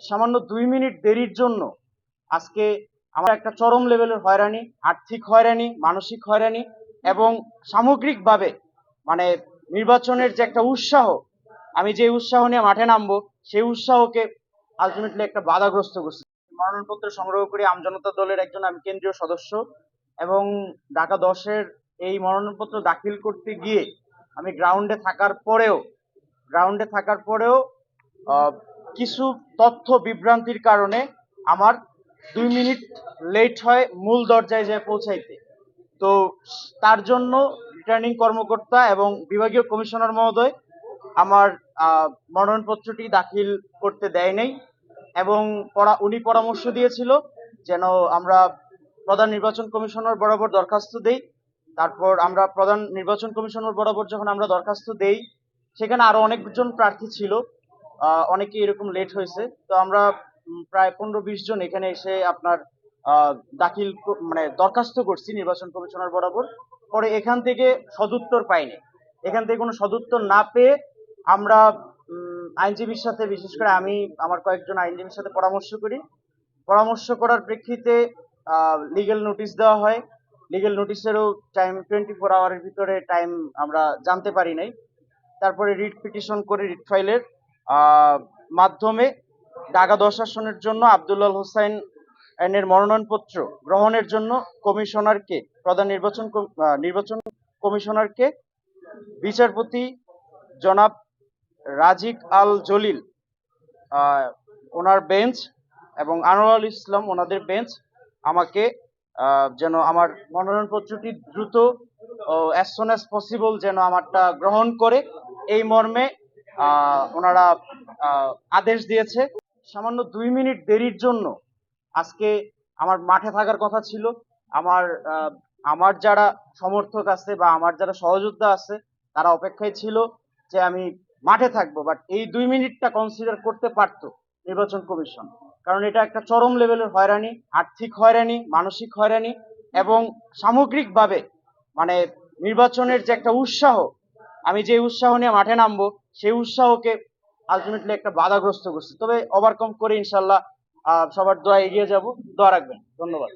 সামান্য দুই মিনিট দেরির জন্য আজকে আমার একটা চরম লেভেলের হয়রানি, আর্থিক হয়রানি, মানসিক হয়রানি এবং সামগ্রিকভাবে মানে নির্বাচনের যে একটা উৎসাহ, আমি যে উৎসাহ নিয়ে মাঠে নামবো, সেই উৎসাহকে আলটিমেটলি একটা বাধাগ্রস্ত করছে। মনোনয়নপত্র সংগ্রহ করে আমজনতা দলের একজন আমি কেন্দ্রীয় সদস্য এবং ঢাকা দশের এই মনোনয়নপত্র দাখিল করতে গিয়ে আমি গ্রাউন্ডে থাকার পরেও গ্রাউন্ডে থাকার পরেও কিছু তথ্য বিভ্রান্তির কারণে আমার দুই মিনিট লেট হয় মূল দরজায় যায় পৌঁছাইতে। তো তার জন্য রিটার্নিং কর্মকর্তা এবং বিভাগীয় কমিশনার মহোদয় আমার মনোনয়নপত্রটি দাখিল করতে দেয় নাই এবং পরা, উনি পরামর্শ দিয়েছিল যেন আমরা প্রধান নির্বাচন কমিশনার বরাবর দরখাস্ত দেই। তারপর আমরা প্রধান নির্বাচন কমিশনার বরাবর যখন আমরা দরখাস্ত দেই, সেখানে আরও অনেকজন প্রার্থী ছিল। অনেকে এরকম লেট হয়েছে। তো আমরা প্রায় পনেরো বিশ জন এখানে এসে আপনার দাখিল মানে দরখাস্ত করছি নির্বাচন কমিশনার বরাবর। পরে এখান থেকে সদুত্তর পাইনি। এখান থেকে কোনো সদুত্তর না পেয়ে আমরা আইনজীবীর সাথে, বিশেষ করে আমি, আমার কয়েকজন আইনজীবীর সাথে পরামর্শ করি। পরামর্শ করার প্রেক্ষিতে লিগেল নোটিশ দেওয়া হয়। লিগেল নোটিশেরও টাইম টোয়েন্টি ফোর আওয়ারের ভিতরে টাইম আমরা জানতে পারি নাই। তারপরে রিট পিটিশন করে রিট ফাইলের মাধ্যমে ঢাকা দশ আসনের জন্য আবদুল্লাল হোসাইন এর মনোনয়নপত্র গ্রহণের জন্য কমিশনারকে, প্রধান নির্বাচন নির্বাচন কমিশনারকে বিচারপতি জনাব রাজিক আল জলিল ওনার বেঞ্চ এবং আনোয়ারুল ইসলাম ওনাদের বেঞ্চ আমাকে যেন আমার মনোনয়নপত্রটি দ্রুত অ্যাজ সোন অ্যাজ পসিবল যেন আমারটা গ্রহণ করে। এই মর্মে ওনারা আদেশ দিয়েছে। সামান্য দুই মিনিট দেরির জন্য আজকে আমার মাঠে থাকার কথা ছিল। আমার আমার যারা সমর্থক আছে বা আমার যারা সহযোদ্ধা আছে, তারা অপেক্ষায় ছিল যে আমি মাঠে থাকব। বাট এই দুই মিনিটটা কনসিডার করতে পারতো নির্বাচন কমিশন। কারণ এটা একটা চরম লেভেলের হয়রানি, আর্থিক হয়রানি, মানসিক হয়রানি এবং সামগ্রিকভাবে মানে নির্বাচনের যে একটা উৎসাহ, আমি যে উৎসাহ নিয়ে মাঠে নামবো সেই উৎসাহকে আলটিমেটলি একটা বাধাগ্রস্ত করছে। তবে ওভারকম করে ইনশাল্লাহ সবার দোয়া এগিয়ে যাব। দোয়া রাখবেন। ধন্যবাদ।